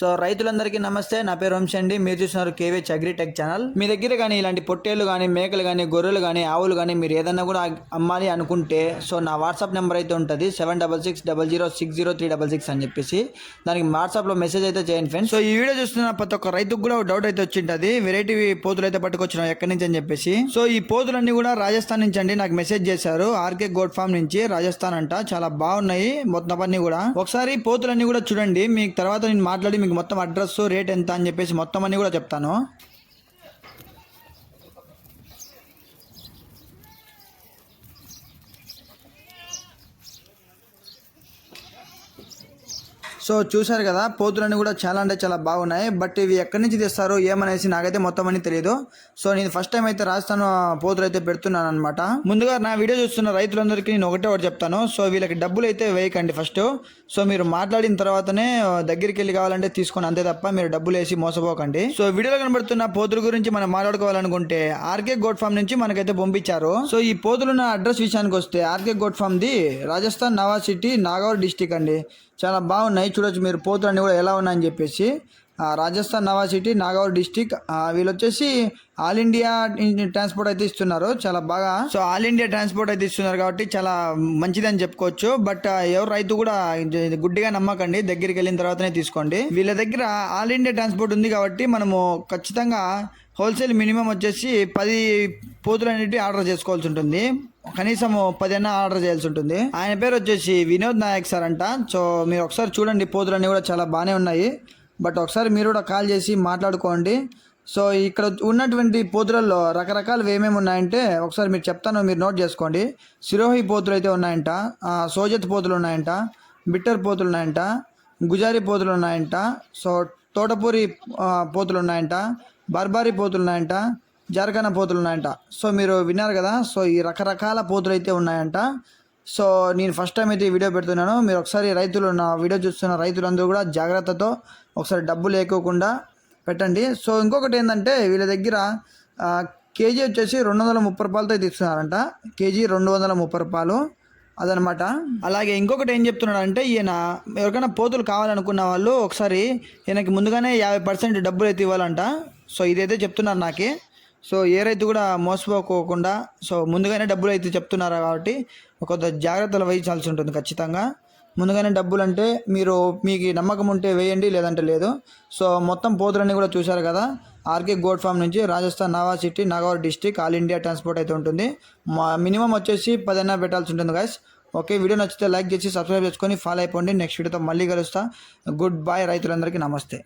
So రైతులందరికీ నమస్తే నా పేరు వంశీ అండి. మీరు చూస్తున్నారు కేవీహెచ్ అగ్రిటెక్ ఛానల్. మీ దగ్గర కానీ ఇలాంటి పొట్టేళ్ళు కానీ మేకలు కానీ గొర్రెలు కానీ ఆవులు కానీ మీరు ఏదన్నా కూడా అమ్మాలి అనుకుంటే సో నా వాట్సాప్ నెంబర్ అయితే ఉంటుంది seven double six double zero six zero three double six అని చెప్పేసి. దానికి వాట్సాప్లో మెసేజ్ అయితే చేయండి ఫ్రెండ్స్. సో ఈ వీడియో చూస్తున్న ప్రతి ఒక్క రైతుకు కూడా డౌట్ అయితే వచ్చింటుంది వెరైటీ పోతులు అయితే పట్టుకొచ్చినాం ఎక్కడి నుంచి అని చెప్పేసి. సో ఈ పోతులన్నీ కూడా రాజస్థాన్ నుంచి అండి నాకు మెసేజ్ చేశారు. ఆర్కే గోడ్ ఫామ్ నుంచి రాజస్థాన్ అంట చాలా బాగున్నాయి మొత్తం అన్ని కూడా. ఒకసారి పోతులన్నీ కూడా చూడండి మీకు తర్వాత నేను మాట్లాడి మీకు మొత్తం అడ్రస్ రేట్ ఎంత అని చెప్పేసి మొత్తం అన్ని కూడా చెప్తాను. సో చూశారు కదా పోతులన్నీ కూడా చాలా అంటే చాలా బాగున్నాయి. బట్ ఇవి ఎక్కడి నుంచి తెస్తారు ఏమనేసి నాకైతే మొత్తం అని తెలియదు సో నేను ఫస్ట్ టైం అయితే రాజస్థాన్ పోతులు అయితే పెడుతున్నాను అనమాట ముందుగా నా వీడియో చూస్తున్న రైతులందరికీ నేను ఒకటే ఒకటి చెప్తాను. సో వీళ్ళకి డబ్బులు అయితే వేయకండి ఫస్ట్ సో మీరు మాట్లాడిన తర్వాతనే దగ్గరికి వెళ్ళి కావాలంటే తీసుకోండి. అంతే తప్ప మీరు డబ్బులు వేసి మోసపోకండి. సో వీడియోలో కనబడుతున్న పోతుల గురించి మనం మాట్లాడుకోవాలనుకుంటే ఆర్కే గోడ్ ఫామ్ నుంచి మనకైతే పంపించారు. సో ఈ పోతులున్న అడ్రస్ విషయానికి వస్తే R K goat farm the Rajasthan Nawa city Nagaur district అండి. చాలా బాగున్నాయి. చూడొచ్చు మీరు పోతులన్నీ కూడా ఎలా ఉన్నాయని చెప్పేసి. రాజస్థాన్ నవా సిటీ నాగౌర్ డిస్టిక్ వీళ్ళు వచ్చేసి ఆల్ ఇండియా ట్రాన్స్పోర్ట్ అయితే ఇస్తున్నారు. చాలా బాగా. సో ఆల్ ఇండియా ట్రాన్స్పోర్ట్ అయితే ఇస్తున్నారు కాబట్టి చాలా మంచిదని చెప్పుకోవచ్చు. బట్ ఎవరు రైతు కూడా గుడ్డిగా నమ్మకండి. దగ్గరికి వెళ్ళిన తర్వాతనే తీసుకోండి. వీళ్ళ దగ్గర ఆల్ ఇండియా ట్రాన్స్పోర్ట్ ఉంది కాబట్టి మనము ఖచ్చితంగా హోల్సేల్ మినిమం వచ్చేసి పది పోతులు అనేటివి ఆర్డర్ చేసుకోవాల్సి ఉంటుంది. కనీసం పదైనా ఆర్డర్ చేయాల్సి ఉంటుంది. ఆయన పేరు వచ్చేసి వినోద్ నాయక్ సార్ అంట. సో మీరు ఒకసారి చూడండి. పోతులన్నీ కూడా చాలా బాగానే ఉన్నాయి. బట్ ఒకసారి మీరు కూడా కాల్ చేసి మాట్లాడుకోండి. సో ఇక్కడ ఉన్నటువంటి పోతులలో రకరకాలు ఏమేమి ఉన్నాయంటే ఒకసారి మీరు చెప్తాను మీరు నోట్ చేసుకోండి. సిరోహి పోతులు అయితే ఉన్నాయంట సోజత్ పోతులు ఉన్నాయంట బిట్టర్ పోతులు ఉన్నాయంట గుజారి పోతులు ఉన్నాయంట సో తోటపూరి పోతులు ఉన్నాయంట బర్బారి పోతులు ఉన్నాయంట జార్ఖానా పోతులు ఉన్నాయంట. సో మీరు విన్నారు కదా సో ఈ రకరకాల పోతులు అయితే ఉన్నాయంట. సో నేను ఫస్ట్ టైం అయితే ఈ వీడియో పెడుతున్నాను. మీరు ఒకసారి రైతులు నా వీడియో చూస్తున్న రైతులందరూ కూడా జాగ్రత్తతో ఒకసారి డబ్బులు వేయకోకుండా పెట్టండి. సో ఇంకొకటి ఏంటంటే వీళ్ళ దగ్గర కేజీ వచ్చేసి రెండు వందల ముప్పై రూపాయలతో తీస్తున్నారంట కేజీ రెండు వందల ముప్పై రూపాయలు అదనమాట. అలాగే ఇంకొకటి ఏం చెప్తున్నాడంటే ఈయన ఎవరికైనా పోతులు కావాలనుకున్న వాళ్ళు ఒకసారి ఈయనకి ముందుగానే యాభై పర్సెంట్ డబ్బులు అయితే ఇవ్వాలంట. సో ఇదైతే చెప్తున్నారు నాకే. సో ఏ రైతు కూడా మోసపోకోకుండా సో ముందుగానే డబ్బులు అయితే చెప్తున్నారు కాబట్టి కొంత జాగ్రత్తలు వహించాల్సి ఉంటుంది ఖచ్చితంగా. ముందుగానే డబ్బులు అంటే మీరు మీకు నమ్మకం ఉంటే వేయండి లేదంటే లేదు. సో మొత్తం పోతులన్నీ కూడా చూశారు కదా. ఆర్కే గోడ్ ఫామ్ నుంచి Rajasthan Nawa city Nagaur district all India transport అయితే ఉంటుంది. మా మినిమం వచ్చేసి పదైనా పెట్టాల్సి ఉంటుంది గాయస్ ఓకే వీడియో నచ్చితే లైక్ చేసి సబ్స్క్రైబ్ చేసుకొని ఫాలో అయిపోండి. నెక్స్ట్ వీడియోతో మళ్ళీ కలుస్తా. గుడ్ బాయ్ రైతులందరికీ నమస్తే.